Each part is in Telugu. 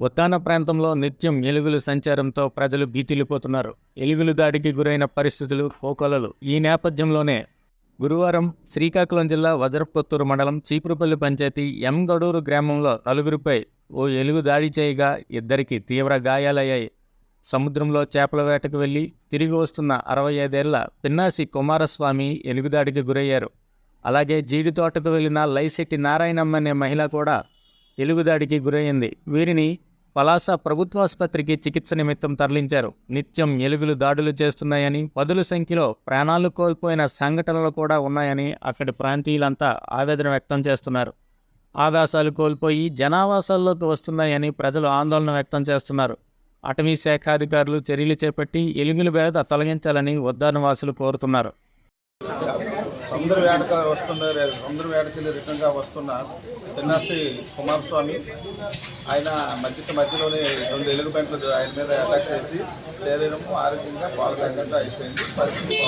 ఉత్తాన ప్రాంతంలో నిత్యం ఎలుగులు సంచారంతో ప్రజలు భీతిల్లిపోతున్నారు. ఎలుగులు దాడికి గురైన పరిస్థితులు కోకొలలు. ఈ నేపథ్యంలోనే గురువారం శ్రీకాకుళం జిల్లా వజ్రపుత్తూరు మండలం చీపురుపల్లి పంచాయతీ ఎం గడూరు గ్రామంలో నలుగురిపై ఓ ఎలుగు దాడి చేయగా ఇద్దరికి తీవ్ర గాయాలయ్యాయి. సముద్రంలో చేపల వేటకు వెళ్ళి తిరిగి వస్తున్న అరవై ఐదేళ్ళ పిన్నాసి కుమారస్వామి ఎలుగుదాడికి గురయ్యారు. అలాగే జీడి తోటకు వెళ్ళిన లైశెట్టి నారాయణమ్మ అనే మహిళ కూడా ఎలుగుదాడికి గురయ్యింది వీరిని పలాస ప్రభుత్వాసుపత్రికి చికిత్స నిమిత్తం తరలించారు. నిత్యం ఎలుగులు దాడులు చేస్తున్నాయని పదుల సంఖ్యలో ప్రాణాలు కోల్పోయిన సంఘటనలు కూడా ఉన్నాయని అక్కడి ప్రాంతీయులంతా ఆవేదన వ్యక్తం చేస్తున్నారు. ఆవాసాలు కోల్పోయి జనావాసాల్లోకి వస్తున్నాయని ప్రజలు ఆందోళన వ్యక్తం చేస్తున్నారు. అటవీ శాఖ అధికారులు చర్యలు చేపట్టి ఎలుగుల బెడద తొలగించాలని ఉద్యానవాసులు కోరుతున్నారు సముద్ర వేటకు వస్తున్న సముద్ర వేటకెళ్ళి రిటర్న్గా వస్తున్న పిన్నాసి కుమారస్వామి ఆయన మధ్య మధ్యలోనే రెండు ఎలుగు పెంట్లు ఆయన మీద అటాక్ చేసి శరీరం ఆరోగ్యంగా పాల్గొనకుండా అయిపోయింది పరిస్థితి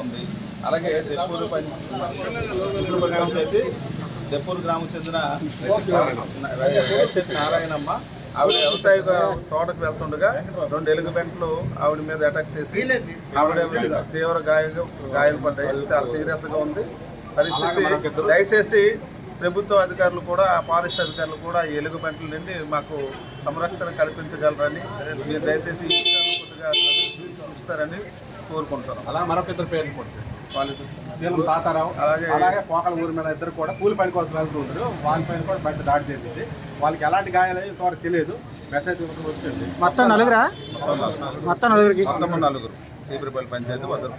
ఉంది అలాగే దెప్పూరు పంచాయతీ పంచాయతీ దెప్పూరు గ్రామం చెందిన వైఎస్ఎస్ నారాయణమ్మ ఆవిడ వ్యవసాయ తోటకు వెళ్తుండగా రెండు ఎలుగు పెంటలు ఆవిడ మీద అటాక్ చేసి ఆవిడ తీవ్ర గాయాలు గాయాలు పడ్డాయి. చాలా సీరియస్గా ఉంది. పరిస్థితి దయచేసి ప్రభుత్వ అధికారులు కూడా ఫారెస్ట్ అధికారులు కూడా ఈ ఎలుగు పెంటల నుండి మాకు సంరక్షణ కల్పించగలరని మీరు దయచేసి కొద్దిగా చూస్తారని కోరుకుంటున్నాం. అలా మరొక ఇద్దరు పేర్లు కొట్టారు వాళ్ళు సీఎం తాతారావు అలాగే. అలాగే పోకల ఊరి మీద ఇద్దరు కూడా కూలి పని కోసం వెళ్తూ ఉంటారు. వాళ్ళపైన కూడా బయట దాడి చేసింది. వాళ్ళకి ఎలాంటి గాయాలు ఇంతవరకు తెలియదు. మెసేజ్ వచ్చింది మొత్తం నలుగురా? మొత్తం నలుగురికి? మొత్తం నలుగురు. చీపురుపల్లి పంచాయతీ మండలం